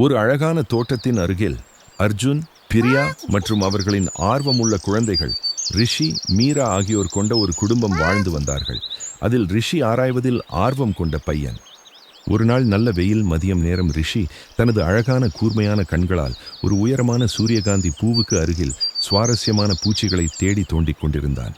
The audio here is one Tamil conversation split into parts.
ஒரு அழகான தோட்டத்தின் அருகில் அர்ஜுன் பிரியா மற்றும் அவர்களின் ஆர்வமுள்ள குழந்தைகள் ரிஷி மீரா ஆகியோர் கொண்ட ஒரு குடும்பம் வாழ்ந்து வந்தார்கள். அதில் ரிஷி ஆராய்வதில் ஆர்வம் கொண்ட பையன். ஒரு நாள் நல்ல வெயில் மதியம் நேரம் ரிஷி தனது அழகான கூர்மையான கண்களால் ஒரு உயரமான சூரியகாந்தி பூவுக்கு அருகில் சுவாரஸ்யமான பூச்சிகளை தேடி தோண்டிக் கொண்டிருந்தான்.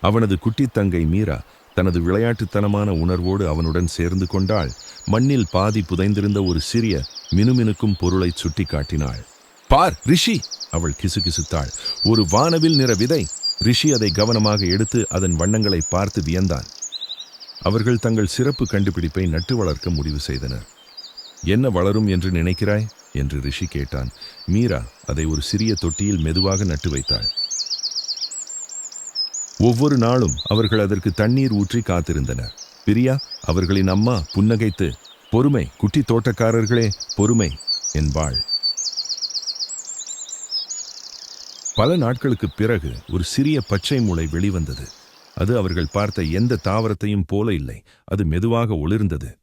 அவனது குட்டித் தங்கை மீரா தனது விளையாட்டுத்தனமான உணர்வோடு அவனுடன் சேர்ந்து கொண்டாள். மண்ணில் பாதி புதைந்திருந்த ஒரு சிறிய மினுமினுக்கும் பொருளை சுட்டிக்காட்டினாள். பார் ரிஷி! அவள் கிசுகிசுத்தாள். ஒரு வானவில் நிற விதை. ரிஷி அதை கவனமாக எடுத்து அதன் வண்ணங்களை பார்த்து வியந்தான். அவர்கள் தங்கள் சிறப்பு கண்டுபிடிப்பை நட்டு வளர்க்க முடிவு செய்தனர். என்ன வளரும் என்று நினைக்கிறாய்? என்று ரிஷி கேட்டான். மீரா அதை ஒரு சிறிய தொட்டியில் மெதுவாக நட்டு வைத்தாள். ஒவ்வொரு நாளும் அவர்கள் அதற்கு தண்ணீர் ஊற்றி காத்திருந்தனர். பிரியா அவர்களின் அம்மா புன்னகைத்து பொறுமை குட்டி தோட்டக்காரர்களே பொறுமை என்பாள். பல நாட்களுக்கு பிறகு ஒரு சிறிய பச்சை முளை வெளிவந்தது. அது அவர்கள் பார்த்த எந்த தாவரத்தையும் போல இல்லை. அது மெதுவாக ஒளிர்ந்தது.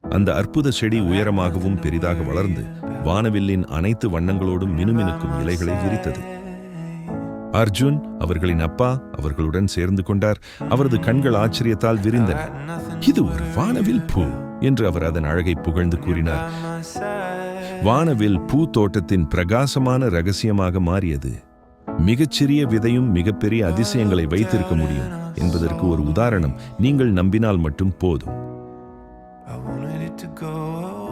அந்த அற்புத செடி உயரமாகவும் பெரிதாக வளர்ந்து வானவில்லின் அனைத்து வண்ணங்களோடும் மினுமினுக்கும் இலைகளை விரித்தது. அர்ஜுன் அவர்களின் அப்பா அவர்களுடன் சேர்ந்து கொண்டார். அவரது கண்கள் ஆச்சரியத்தால் விரிந்தன. இது ஒரு வானவில் பூ என்று அவர் அதன் அழகை புகழ்ந்து கூறினார். வானவில் பூ தோட்டத்தின் பிரகாசமான ரகசியமாக மாறியது. மிகச்சிறிய விதையும் மிகப்பெரிய அதிசயங்களை வைத்திருக்க முடியும் என்பதற்கு ஒரு உதாரணம் நீங்கள் நம்பினால் மட்டும் போதும். I wanted it to go